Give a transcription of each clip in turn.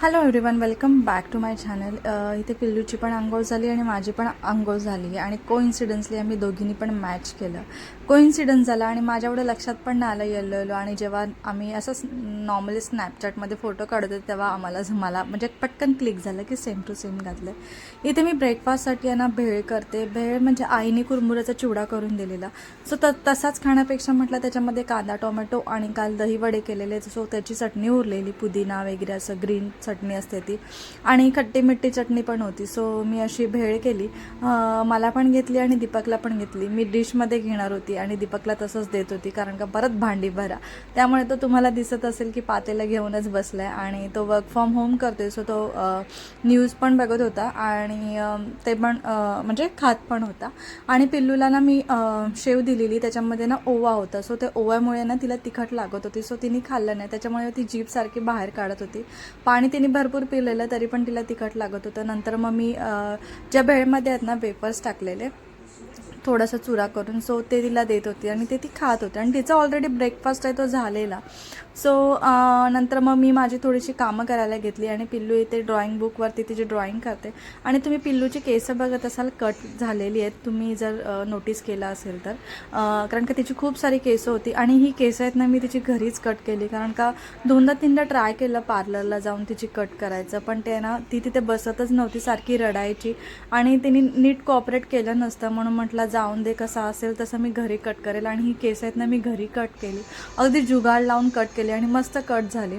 Hello everyone welcome back to my channel इथे पिल्लूची पण आंघोळ झाली आणि माझी पण आंघोळ झाली आणि को इन्सिडन्सली आम्ही दोघींनी पण मॅच केलं. को इन्सिडन्स झाला आणि माझ्या एवढं लक्षात पण नाही आलं येलो येलो आणि जेव्हा आम्ही असंच नॉर्मली स्नॅपचॅटमध्ये फोटो काढत होते तेव्हा आम्हाला मला म्हणजे पटकन क्लिक झालं की सेम टू सेम घातलं इथे मी ब्रेकफास्टसाठी यांना ना भेळ करते. भेळ म्हणजे आईने कुरमुऱ्याचा चिवडा करून दिलेला. सो त तसाच खाण्यापेक्षा म्हटलं त्याच्यामध्ये कांदा टोमॅटो आणि काल दही वडे केलेले. सो त्याची चटणी उरलेली पुदिना वगैरे असं ग्रीन चटणी असते ती. आणि खट्टी मिट्टी चटणी पण होती. सो मी अशी भेळ केली. मला पण घेतली आणि दीपकला पण घेतली. मी डिशमध्ये घेणार होती आणि दीपकला तसंच देत होती कारण का परत भांडी भरा. त्यामुळे तो तुम्हाला दिसत असेल की पातेला घेऊनच बसलाय आणि तो वर्क फ्रॉम होम करतोय. सो तो न्यूज पण बघत होता आणि ते पण म्हणजे खात पण होता. आणि पिल्लूला ना मी शेव दिलेली. त्याच्यामध्ये ना ओवा होता. सो ते ओव्यामुळे ना तिला तिखट लागत होती. सो तिने खाल्लं नाही. त्याच्यामुळे ती जीभ सारखी बाहेर काढत होती. पाणी तिने भरपूर पिलेलं तरी पण तिला तिखट लागत होतं. नंतर मग मी ज्या भेळमध्ये आहेत ना वेफर्स टाकलेले थोडासा चुरा करून सो ते तिला देत होती आणि ते ती खात होती. आणि तिचा ऑलरेडी ब्रेकफास्ट आहे तो झालेला. सो नंतर मग मी माझी थोडीशी कामं करायला घेतली आणि पिल्लू इथे ड्रॉइंग बुकवरती तिची ड्रॉइंग करते. आणि तुम्ही पिल्लूची केसं बघत असाल कट झालेली आहेत. तुम्ही जर नोटीस केलं असेल तर. कारण का तिची खूप सारी केसं होती आणि ही केसं आहेत ना मी तिची घरीच कट केली. कारण का दोनदा तीनदा ट्राय केलं पार्लरला जाऊन तिची कट करायचं. पण ते ना ती तिथे बसतच नव्हती सारखी रडायची. आणि तिने नीट कॉपरेट केलं नसतं म्हणून म्हटलं जाऊन दे कसा असेल तसं मी घरी कट करेल आणि ही केस आहेत ना मी घरी कट केली. अगदी जुगाड लावून कट केली आणि मस्त कट झाली.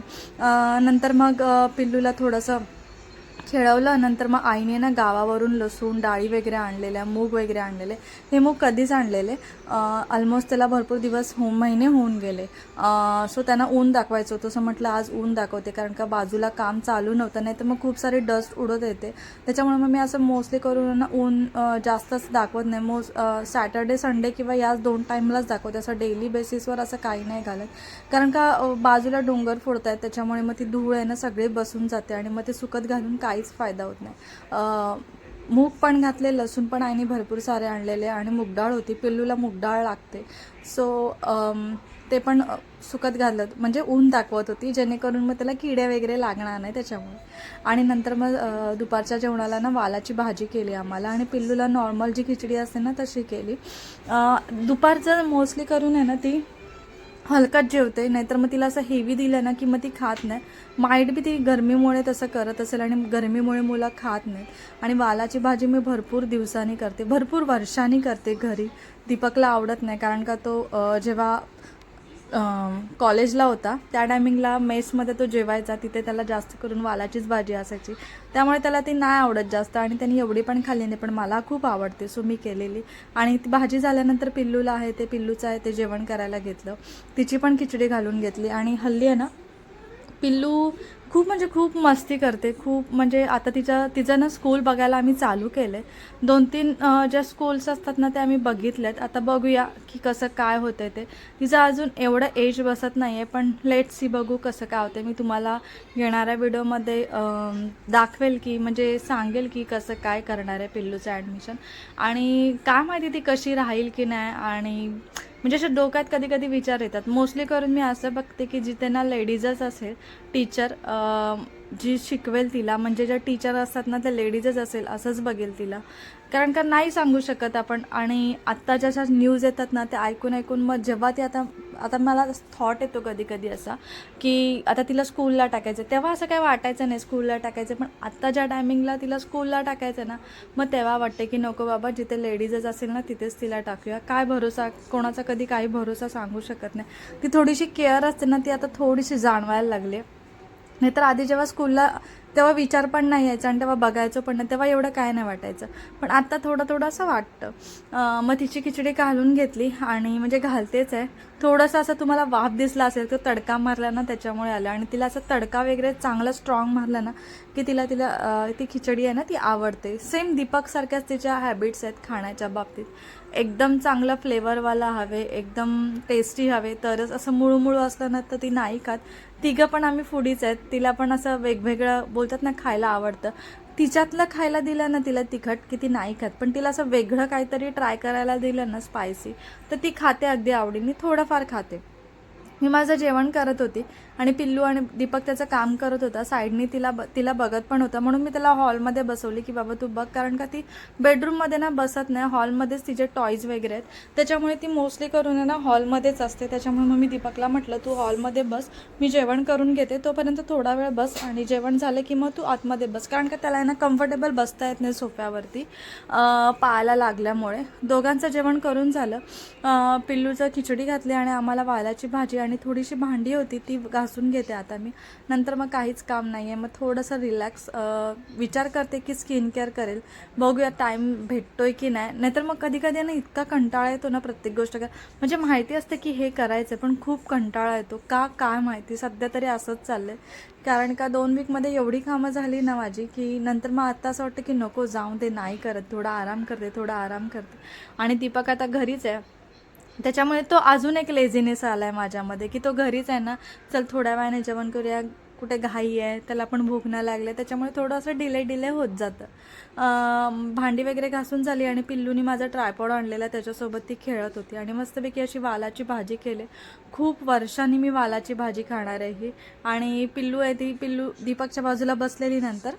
नंतर मग पिल्लूला थोडंसं खेळवलं नंतर मग आईने ना गावावरून लसूण डाळी वगैरे आणलेल्या मूग वगैरे आणलेले हे मूग कधीच आणलेले. ऑलमोस्ट त्याला भरपूर दिवस हो महिने होऊन गेले. सो त्यांना ऊन दाखवायचं होतं. असं म्हटलं आज ऊन दाखवते. कारण का बाजूला काम चालू नव्हतं नाही तर मग खूप सारे डस्ट उडत येते. त्याच्यामुळे मग मी असं मोस्टली करून ना ऊन जास्तच दाखवत नाही. मोस्ट सॅटर्डे संडे किंवा याच दोन टाईमलाच दाखवते. असं डेली बेसिसवर असं काही नाही घालत. कारण का बाजूला डोंगर फोडत आहेत त्याच्यामुळे मग ती धूळ आहे ना सगळे बसून जाते आणि मग ते सुकत घालून काय काहीच फायदा होत नाही. मूग पण घातले लसूण पण आईने भरपूर सारे आणलेले आणि मुगडाळ होती पिल्लूला मुगडाळ लागते. सो ते पण सुकत घालत म्हणजे ऊन दाखवत होती जेणेकरून मग त्याला किडे वगैरे लागणार नाही त्याच्यामुळे. आणि नंतर मग दुपारच्या जेवणाला ना वालाची भाजी केली आम्हाला आणि पिल्लूला नॉर्मल जी खिचडी असते ना तशी केली. दुपारचं मोस्टली करून आहे ना ती हलकत जेवते नाहीतर मग तिला असं हेवी दिलं ना की मग ती खात नाही. माईट बी ती गरमीमुळे तसं करत असेल आणि गरमीमुळे मुलं खात नाहीत. आणि वालाची भाजी मी भरपूर दिवसांनी करते भरपूर वर्षांनी करते घरी. दीपकला आवडत नाही कारण का तो जेव्हा कॉलेजला होता. त्या टायमिंगला मेसमध्ये तो जेवायचा. तिथे त्याला जास्त करून वालाचीच भाजी असायची. त्यामुळे त्याला ती नाही आवडत जास्त आणि त्यांनी एवढी पण खाल्ली नाही पण मला खूप आवडते. सो मी केलेली. आणि ती भाजी झाल्यानंतर पिल्लूला आहे ते पिल्लूचं आहे ते जेवण करायला घेतलं. तिची पण खिचडी घालून घेतली. आणि हल्ली आहे ना पिल्लू खूप म्हणजे खूप मस्ती करते. खूप म्हणजे आता तिच्या तिचं ना स्कूल बघायला आम्ही चालू केलं आहे दोन तीन ज्या स्कूल्स असतात ना त्या आम्ही बघितल्यात. आता बघूया की कसं काय होतं ते. तिचं अजून एवढं एज बसत नाही आहे पण लेट सी बघू कसं काय होते मी तुम्हाला येणाऱ्या व्हिडिओमध्ये दाखवेल की म्हणजे सांगेल की कसं काय करणार आहे पिल्लूचं ॲडमिशन आणि काय माहिती ती कशी राहील की नाही आणि म्हणजे अशा डोक्यात कधी कधी विचार येतात. मोस्टली करून मी असं बघते की जिथे ना लेडीजच असेल टीचर जी शिकवेल तिला म्हणजे ज्या टीचर असतात ना त्या लेडीजच असेल असंच बघेल तिला. कारण का नाही सांगू शकत आपण. आणि आत्ता जशा न्यूज येतात ना ते ऐकून ऐकून मग जेव्हा ती आता आता मला थॉट येतो कधी कधी असा की आता तिला स्कूलला टाकायचं तेव्हा असं काय वाटायचं नाही स्कूलला टाकायचं पण आत्ता ज्या टायमिंगला तिला स्कूलला टाकायचं ना मग तेव्हा वाटते की नको बाबा जिथे लेडीजच असेल ना तिथेच तिला टाकूया. काय भरोसा कोणाचा कधी काही भरोसा सांगू शकत नाही. ती थोडीशी केअर असते ना ती आता थोडीशी जाणवायला लागली नाहीतर आधी जेव्हा स्कूलला तेव्हा विचार पण नाही यायचा आणि तेव्हा बघायचं पण नाही तेव्हा एवढं काय नाही वाटायचं. पण आता थोडं थोडं असं वाटतं. मग तिची खिचडी घालून घेतली आणि म्हणजे घालतेच आहे. थोडंसं असं तुम्हाला वाफ दिसला असेल तर तडका मारला ना त्याच्यामुळे आलं आणि तिला असं तडका वगैरे चांगला स्ट्रॉंग मारला ना की तिला तिला ती खिचडी आहे ना ती आवडते. सेम दीपकसारख्याच तिच्या हॅबिट्स आहेत खाण्याच्या बाबतीत. एकदम चांगलं फ्लेवरवाला हवे एकदम टेस्टी हवे. तरच असं मुळूमुळू असलं ना तर ती नाही खात. तिघं पण आम्ही फुडीच आहेत. तिला पण असं वेगवेगळं बोलतात ना खायला आवडतं. तिच्यातलं खायला दिलं ना तिला तिखट की ती नाही खात. पण तिला असं वेगळं काहीतरी ट्राय करायला दिलं ना स्पायसी तर ती खाते अगदी आवडीने. थोडंफार खाते. मी माझं जेवण करत होती. आणि पिल्लू आणि दीपक त्याचं काम करत होता. साईडनी तिला ब तिला बघत पण होता. म्हणून मी त्याला हॉलमध्ये बसवली की बाबा तू बघ कारण का ती बेडरूममध्ये ना बसत नाही. हॉलमध्येच तिचे टॉईज वगैरे आहेत. त्याच्यामुळे ती मोस्टली करून आहे ना हॉलमध्येच असते. त्याच्यामुळे मग मी दीपकला म्हटलं तू हॉलमध्ये बस. मी जेवण करून घेते. तोपर्यंत थोडा वेळ बस आणि जेवण झालं की मग तू आतमध्ये बस. कारण का त्याला आहे ना कम्फर्टेबल बसता येत नाही सोफ्यावरती. पाहायला पायाला लागल्यामुळे. दोघांचं जेवण करून झालं. पिल्लूचं खिचडी घातली आणि आम्हाला वालाची भाजी आणि थोडीशी भांडी होती. ती घासून घेते आता मी. नंतर मग काहीच काम नाही आहे मग थोडंसं रिलॅक्स विचार करते की स्किन केअर करेल. बघूया टाईम भेटतोय की नाही. नाहीतर मग कधी कधी ना इतका कंटाळा येतो ना प्रत्येक गोष्ट कर म्हणजे माहिती असते की हे करायचं पण खूप कंटाळा येतो. का काय माहिती? सध्या तरी असंच चाललं आहे कारण का दोन वीकमध्ये एवढी कामं झाली ना माझी की नंतर मग आत्ता असं वाटतं की नको जाऊन ते नाही करत. थोडा आराम करते थोडा आराम करते. आणि दीपक आता घरीच आहे. त्याच्यामुळे तो अजून एक लेझीनेस आला आहे माझ्यामध्ये की तो घरीच आहे ना चल थोड्या वेळाने जेवण करूया कुठे घाई आहे त्याला पण भूक नाही लागले त्याच्यामुळे थोडंसं डिले डिले होत जातं. भांडी वगैरे घासून झाली आणि पिल्लूनी माझा ट्रायपॉड आणलेला त्याच्यासोबत ती खेळत होती. आणि मस्तपैकी अशी वालाची भाजी केली. खूप वर्षांनी मी वालाची भाजी खाणार आहे ही. आणि पिल्लू आहे ती पिल्लू दीपकच्या बाजूला बसलेली नंतर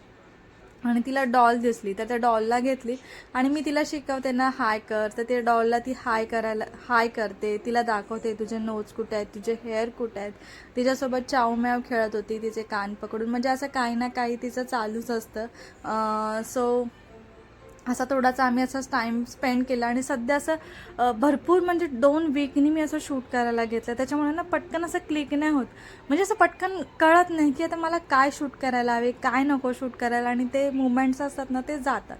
आणि तिला डॉल दिसली. तर त्या डॉलला घेतली आणि मी तिला शिकवते ना हाय कर. तर ते डॉलला ती हाय करायला हाय करते. तिला दाखवते तुझे नोज कुठे आहेत? तुझे हेअर कुठे आहेत? तिच्यासोबत चावम्याव खेळत होती तिचे कान पकडून. म्हणजे असं काही ना काही तिचं चालूच असतं. सो असा थोडासा आम्ही असं टाईम स्पेंड केला आणि सध्या असं भरपूर म्हणजे दोन वीकनी मी असं शूट करायला घेतलं त्याच्यामुळे ना पटकन असं क्लिक नाही होत. म्हणजे असं पटकन कळत नाही की आता मला काय शूट करायला हवे काय नको शूट करायला आणि ते मुवमेंट्स असतात ना ते जातात.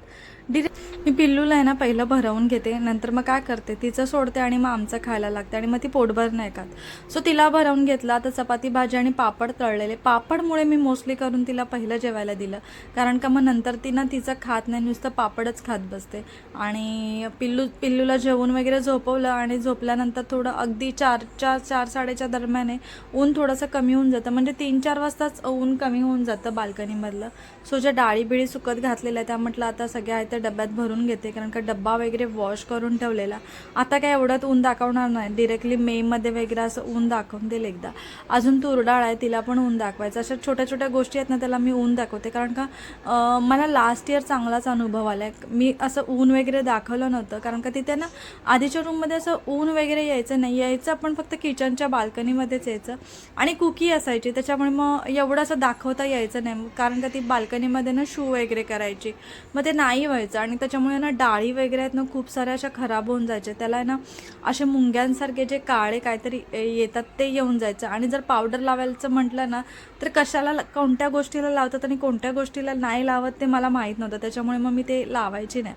डिरेक्ट मी पिल्लूला आहे ना पहिलं भरवून घेते नंतर मग काय करते? तिचं सोडते आणि मग आमचं खायला लागते आणि मग ती पोटभर नाही खात. सो तिला भरवून घेतला तर चपाती भाजी आणि पापड तळलेले. पापडमुळे मी मोस्टली करून तिला पहिलं जेवायला दिलं. कारण का मग नंतर ती ना तिचं खात नाही नुसतं पापडच खात बसते. आणि पिल्लू पिल्लूला जेवून वगैरे झोपवलं आणि झोपल्यानंतर थोडं अगदी चार चार चार साडेच्या दरम्यान आहे ऊन थोडंसं कमी होऊन जातं. म्हणजे तीन चार वाजताच ऊन कमी होऊन जातं बाल्कनीमधलं. सो ज्या डाळी बिळी सुकत घातलेल्या त्या म्हटलं आता सगळ्या आहेत त्या डब्यात भरून घेते कारण का डब्बा वगैरे वॉश करून ठेवलेला. आता काय एवढ्यात ऊन दाखवणार नाही. डिरेक्टली मेमध्ये वगैरे असं ऊन दाखवून देईल एकदा. अजून तुरडाळ आहे तिला पण ऊन दाखवायचं. अशा छोट्या छोट्या गोष्टी आहेत ना त्याला मी ऊन दाखवते. कारण का मला लास्ट इयर चांगलाच अनुभव आला. आहे मी असं ऊन वगैरे दाखवलं नव्हतं. कारण का तिथे ना आधीच्या रूममध्ये असं ऊन वगैरे यायचं नाही. यायचं पण फक्त किचनच्या बाल्कनीमध्येच यायचं. आणि कुकी असायची. त्याच्यामुळे मग एवढं असं दाखवता यायचं नाही. कारण का ती बाल्कनीमध्ये ना शू वगैरे करायची. मग ते नाही व्हायचं. आणि त्याच्यामुळे ना डाळी वगैरे आहेत ना खूप साऱ्या अशा खराब होऊन जायच्या. त्याला आहे ना असे मुंग्यांसारखे जे काळे काहीतरी ए- येतात ते येऊन जायचं. आणि जर पावडर लावायचं म्हटलं ना तर कशाला ला- कोणत्या गोष्टीला लावतात आणि कोणत्या गोष्टीला नाही लावत ते मला माहीत नव्हतं. त्याच्यामुळे मग मी ते लावायची नाही.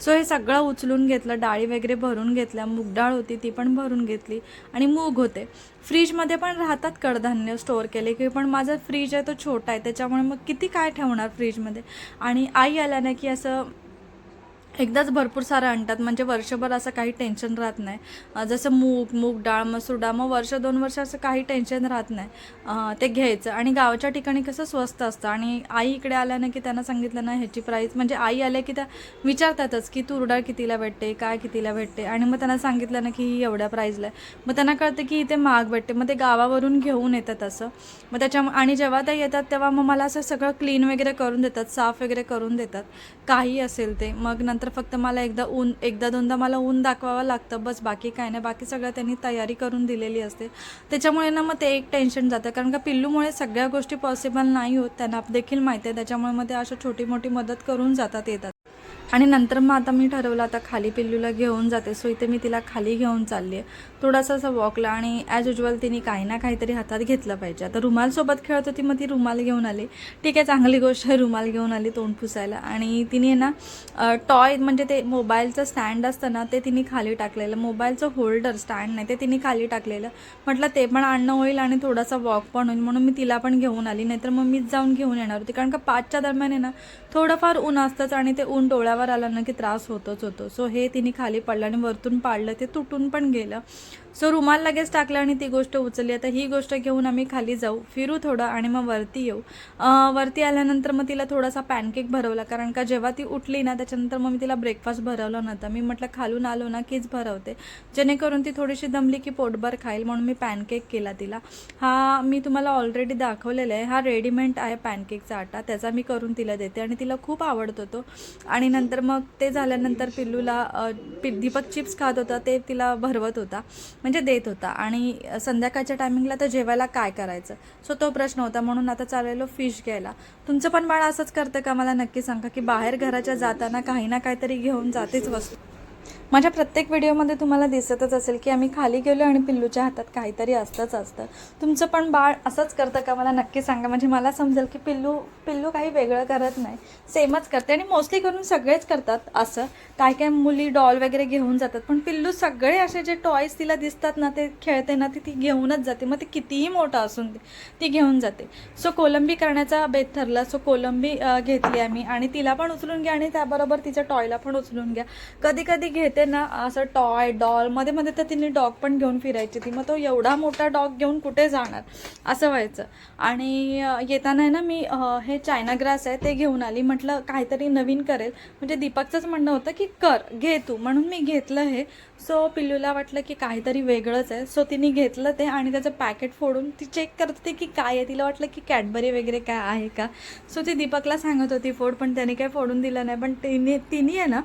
सो हे सगळं उचलून घेतलं डाळी वगैरे भरून घेतल्या. मूगडाळ होती ती पण भरून घेतली आणि मूग होते. फ्रीजमध्ये पण राहतात कडधान्य स्टोअर केले की पण माझा फ्रीज आहे तो छोटा आहे. त्याच्यामुळे मग किती काय ठेवणार फ्रीजमध्ये? आणि आई आल्या ना की असं एकदाच भरपूर सारं आणतात. म्हणजे वर्षभर असं काही टेन्शन राहत नाही. जसं मूग मूग डाळ मसूर डाळ मग वर्ष दोन वर्ष असं काही टेन्शन राहत नाही. ते घ्यायचं. आणि गावाच्या ठिकाणी कसं स्वस्त असतं. आणि आई इकडे आल्यानं की त्यांना सांगितलं ना ह्याची प्राईस म्हणजे आई आल्या की त्या विचारतातच की तूर डाळ कितीला भेटते काय कितीला भेटते? आणि मग त्यांना सांगितलं ना की ही एवढ्या प्राईजला आहे. मग त्यांना कळतं की इथे महाग भेटते. मग ते गावावरून घेऊन येतात असं. मग त्याच्या आणि जेव्हा ते येतात तेव्हा मग मला असं सगळं क्लीन वगैरे करून देतात साफ वगैरे करून देतात. काही असेल ते. मग नंतर फक्त मला एकदा ऊन एकदा दोनदा मला ऊन दाखवावं लागतं. बस बाकी काय नाही. बाकी सगळं त्यांनी तयारी करून दिलेली असते. त्याच्यामुळे ना मग ते एक टेन्शन जातं. कारण का पिल्लूमुळे सगळ्या गोष्टी पॉसिबल नाही होत. त्यांना देखील माहिती आहे. त्याच्यामुळे मग ते अशा छोटी मोठी मदत करून जातात येतात. आणि नंतर मग आता मी ठरवलं आता खाली पिल्लूला घेऊन जाते. सो इथे मी तिला खाली घेऊन चालली आहे थोडासा असं वॉकला आणि ॲज युजल तिने काही ना काहीतरी हातात घेतलं पाहिजे. आता रुमालसोबत खेळत होती मग ती रुमाल घेऊन आली. ठीक आहे चांगली गोष्ट आहे रुमाल घेऊन आली तोंड पुसायला. आणि तिने ना टॉय म्हणजे ते मोबाईलचं स्टँड असतं ना ते तिने खाली टाकलेलं. मोबाईलचं होल्डर स्टँड नाही ते तिने खाली टाकलेलं. म्हटलं ते पण आणणं होईल आणि थोडासा वॉक पण होईल. म्हणून मी तिला पण घेऊन आली. नाहीतर मग मीच जाऊन घेऊन येणार होती. कारण का पाचच्या दरम्यान आहे ना थोडंफार ऊन असतंच आणि ते ऊन म्हणून डोळ्यावर आला ना की त्रास होतच होतो. सो हे तिने खाली पडलं आणि वरतून पाडलं ते तुटून पण गेलं. सो रुमाल लगेच टाकला आणि ती गोष्ट उचलली. आता ही गोष्ट घेऊन आम्ही खाली जाऊ. फिरू थोडं आणि मग वरती येऊ. वरती आल्यानंतर मग तिला थोडासा पॅनकेक भरवला. कारण का जेव्हा ती उठली ना त्याच्यानंतर मग मी तिला ब्रेकफास्ट भरवला नव्हता. मी म्हटलं खालून आलो ना कीच भरवते. जेणेकरून ती थोडीशी दमली की पोटभर खाईल म्हणून मी पॅनकेक केला तिला. हा मी तुम्हाला ऑलरेडी दाखवलेला आहे. हा रेडीमेड आहे पॅनकेकचा आटा. त्याचा मी करून तिला देते आणि तिला खूप आवडतो तो आणि नंतर मग ते झाल्यानंतर पिल्लूला पि- दीपक चिप्स खात होता ते तिला भरवत होता म्हणजे देत होता. आणि संध्याकाळच्या टायमिंगला तर जेवायला काय करायचं? सो तो प्रश्न होता म्हणून आता चाललेलो फिश घ्यायला. तुमचं पण बाळ असंच करतं का? मला नक्की सांगा की बाहेर घराच्या जाताना काही ना काहीतरी घेऊन जातेच वस्तू. माझ्या प्रत्येक व्हिडिओमध्ये तुम्हाला दिसतच असेल की आम्ही खाली गेलो आणि पिल्लूच्या हातात काहीतरी असतंच असतं. तुमचं पण बाळ असंच करतं का? मला नक्की सांगा. म्हणजे मला समजेल की पिल्लू पिल्लू काही वेगळं करत नाही. सेमच करते आणि मोस्टली करून सगळेच करतात असं. काय काय मुली डॉल वगैरे घेऊन जातात. पण पिल्लू सगळे असे जे टॉयज तिला दिसतात ना ते खेळते ना ती ती घेऊनच जाते. मग ती कितीही मोठं असून दे ती घेऊन जाते. सो कोलंबी करण्याचा बेत ठरला. सो कोलंबी घेतली आम्ही. आणि तिला पण उचलून घ्या आणि त्याबरोबर तिच्या टॉयला पण उचलून घ्या. कधी कधी घेते ना असं टॉय डॉलमध्ये मध्ये तर तिने डॉग पण घेऊन फिरायची. ती मग तो एवढा मोठा डॉग घेऊन कुठे जाणार? असं व्हायचं. आणि येताना आहे ना मी हे चायना ग्रास आहे ते घेऊन आली. म्हटलं काहीतरी नवीन करेल. म्हणजे दीपकचंच म्हणणं होतं की कर घे तू. म्हणून मी घेतलं हे. सो पिल्लूला वाटलं की काहीतरी वेगळंच आहे. सो तिने घेतलं ते आणि त्याचं पॅकेट फोडून ती चेक करत होती की काय आहे. तिला वाटलं की कॅडबरी वगैरे काय आहे का? सो ती दीपकला सांगत होती फोड. पण त्याने काही फोडून दिलं नाही. पण तिने तिने आहे ना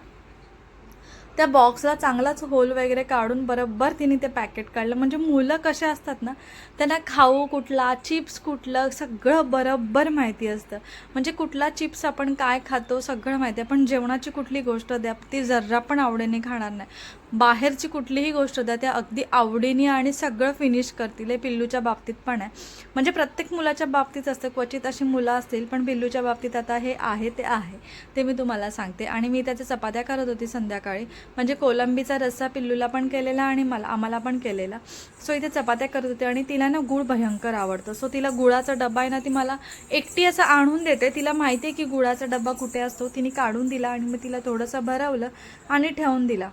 त्या बॉक्सला चांगलाच होल वगैरे काढून बरोबर तिने ते पॅकेट काढलं. म्हणजे मुलं कसे असतात ना त्यांना खाऊ कुठला चिप्स कुठलं सगळं बरोबर माहिती असतं. म्हणजे कुठला चिप्स आपण काय खातो सगळं माहिती आहे पण जेवणाची कुठली गोष्ट द्या ती जर्रा पण आवडीने खाणार नाही. बाहेरची कुठलीही गोष्ट द्या त्या अगदी आवडीने आणि सगळं फिनिश करतील. हे पिल्लूच्या बाबतीत पण आहे. म्हणजे प्रत्येक मुलाच्या बाबतीत असतं. क्वचित अशी मुलं असतील पण पिल्लूच्या बाबतीत आता हे आहे ते आहे. ते मी तुम्हाला सांगते. आणि मी त्याच्या चपात्या करत होती संध्याकाळी. म्हणजे कोलंबीचा रस्सा पिल्लूला पण केलेला आणि मला आम्हाला पण केलेला. सो इथे चपात्या करत होते आणि तिला ना गुळ भयंकर आवडतं. सो तिला गुळाचा डबा आहे ना ती मला एकटी असं आणून देते. तिला माहिती आहे की गुळाचा डबा कुठे असतो. तिने काढून दिला आणि मग तिला थोडंसं भरवलं आणि ठेवून दिला.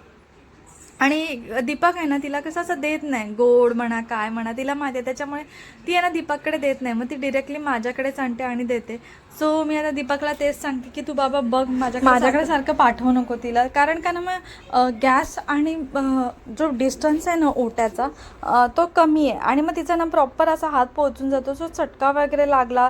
आणि दीपक आहे ना तिला कसं असं देत नाही. गोड म्हणा काय म्हणा तिला माहिती आहे. त्याच्यामुळे ती आहे ना दीपककडे देत नाही. मग ती डिरेक्टली माझ्याकडेच आणते आणि देते. सो मी आता दीपकला तेच सांगते की तू बाबा बघ माझ्या माझ्याकडे सारखं पाठवू नको तिला. कारण का ना मग गॅस आणि जो डिस्टन्स आहे ना ओट्याचा तो कमी आहे. आणि मग तिचा ना प्रॉपर असा हात पोहोचून जातो. सो चटका वगैरे लागला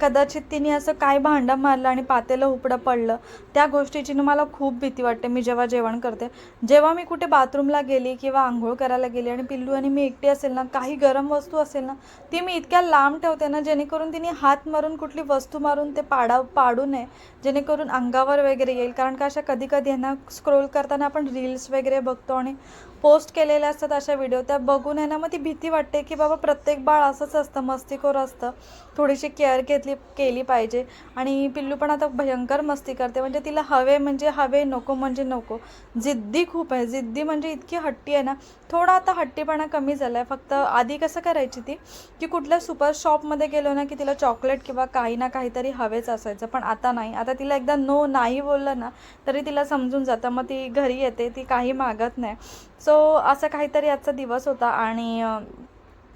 कदाचित तिने असं काय भांडं मारलं आणि पातेलं उपडं पडलं त्या गोष्टीची ना मला खूप भीती वाटते. मी जेव्हा जेवण करते जेव्हा मी कुठे बाथरूमला गेली किंवा आंघोळ करायला गेली आणि पिल्लू आणि मी एकटी असेल ना काही गरम वस्तू असेल ना ती मी इतक्या लांब ठेवते ना जेणेकरून तिने हात मारून कुठली वस्तू मारून ते पाडा पाडू नये जेणेकरून अंगावर वगैरे येईल. कारण का अशा कधी कधी ना स्क्रोल करताना आपण रील्स वगैरे बघतो आणि पोस्ट केलेल्या असतात अशा व्हिडिओ त्या बघून आहे ना मग ती भीती वाटते की बाबा प्रत्येक बाळ असंच असतं मस्तीखोर असतं. थोडीशी केअर घेतली केली पाहिजे. आणि पिल्लू पण आता भयंकर मस्ती करते. म्हणजे तिला हवे म्हणजे हवे नको म्हणजे नको. जिद्दी खूप आहे. जिद्दी म्हणजे इतकी हट्टी आहे ना. थोडा आता हट्टीपणा कमी झाला आहे फक्त आधी कसं करायची ती? की कुठल्या सुपर शॉपमध्ये गेलो ना की तिला चॉकलेट किंवा काही ना काहीतरी हवेच असायचं. पण आता नाही. आता तिला एकदा नो नाही बोललं ना तरी तिला समजून जातं. मग ती घरी येते ती काही मागत नाही. सो असं काहीतरी आजचा दिवस होता आणि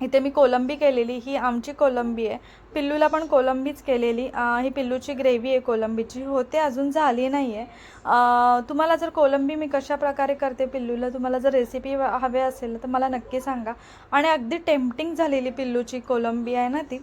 इथे मी कोलंबी केलेली. ही आमची कोलंबी आहे. पिल्लूला पण कोलंबीच केलेली. ही पिल्लूची ग्रेव्ही आहे कोलंबीची. होते अजून झाली नाही आहे तुम्हाला जर कोलंबी मी कशा प्रकारे करते पिल्लूला तुम्हाला जर रेसिपी हवे असेल तर मला नक्की सांगा. आणि अगदी टेम्पटिंग झालेली पिल्लूची कोलंबी आहे ना ती.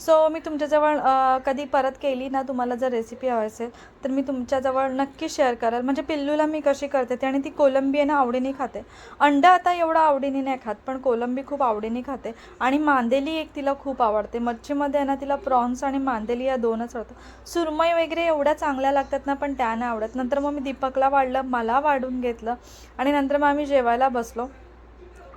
सो मी तुमच्याजवळ कधी परत केली ना तुम्हाला जर रेसिपी हवी असेल तर मी तुमच्याजवळ नक्की शेअर करेल. म्हणजे पिल्लूला मी कशी करते ती आणि ती कोलंबी आहे ना आवडीने खाते. अंडं आता एवढं आवडीने नाही खात पण कोलंबी खूप आवडीने खाते. आणि मांदेली एक तिला खूप आवडते. मच्छीमध्ये आहे ना तिला प्रॉन्स आणि मांदेली या दोनच आवडतं सुरमई वगैरे एवढ्या चांगल्या लागतात ना पण त्या नाही आवडत. नंतर मग मी दीपकला वाढलं मला वाढून घेतलं. आणि नंतर मग आम्ही जेवायला बसलो.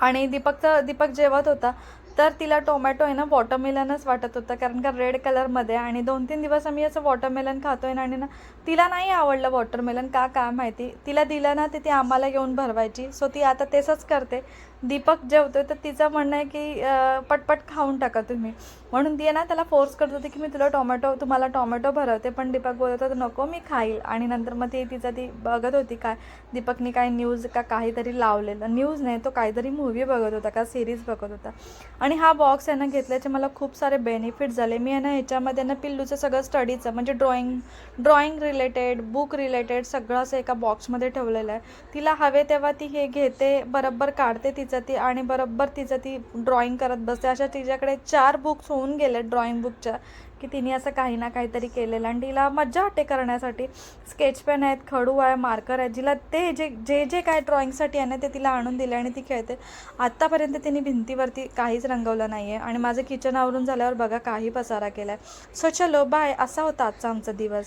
आणि दीपकचं दीपक जेवत होता तर तिला टोमॅटो आहे ना वॉटरमेलनच वाटत होतं. कारण का रेड कलरमध्ये आणि दोन तीन दिवस आम्ही असं वॉटरमेलन खातोय ना आणि ना तिला नाही आवडलं वॉटरमेलन का काय माहिती? तिला दिलं ना ते ती आम्हाला घेऊन भरवायची. सो ती आता तेच करते. दीपक जेवतोय तर तिचं म्हणणं आहे की पटपट खाऊन टाका तुम्ही. म्हणून ती आहे ना त्याला फोर्स करत होती की मी तुला टोमॅटो तुम्हाला टोमॅटो भरवते पण दीपक बोलत होता नको मी खाईल. आणि नंतर मग ती तिचं ती बघत होती काय दीपकनी काय न्यूज का काहीतरी लावलेलं. न्यूज नाही तो काहीतरी मूवी बघत होता का सिरीज बघत होता. आणि हा बॉक्स आहे ना घेतल्याचे मला खूप सारे बेनिफिट झाले. मी आहे ना ह्याच्यामध्ये ना पिल्लूचं सगळं स्टडीचं म्हणजे drawing drawing related book related सगळं असं एका बॉक्समध्ये ठेवलेलं आहे. तिला हवे तेव्हा ती हे घेते बरोबर काढते तिचं ती आणि बरोबर तिचं ती ड्रॉइंग करत बसते. अशा तिच्याकडे चार बुक्स होऊन गेले ड्रॉइंग बुकच्या की तिने असं काही ना काहीतरी केलेलं. आणि तिला मज्जा वाटते करण्यासाठी. स्केच पेन आहेत खडू आहे मार्कर आहे जिला ते जे जे जे काय ड्रॉइंगसाठी आहे ना ते तिला आणून दिले आणि ती खेळते. आत्तापर्यंत तिने भिंतीवरती काहीच रंगवलं नाही आहे आणि माझं किचन आवरून झाल्यावर बघा काही पसारा केला आहे सो चलो बाय असा होता आजचा आमचा दिवस.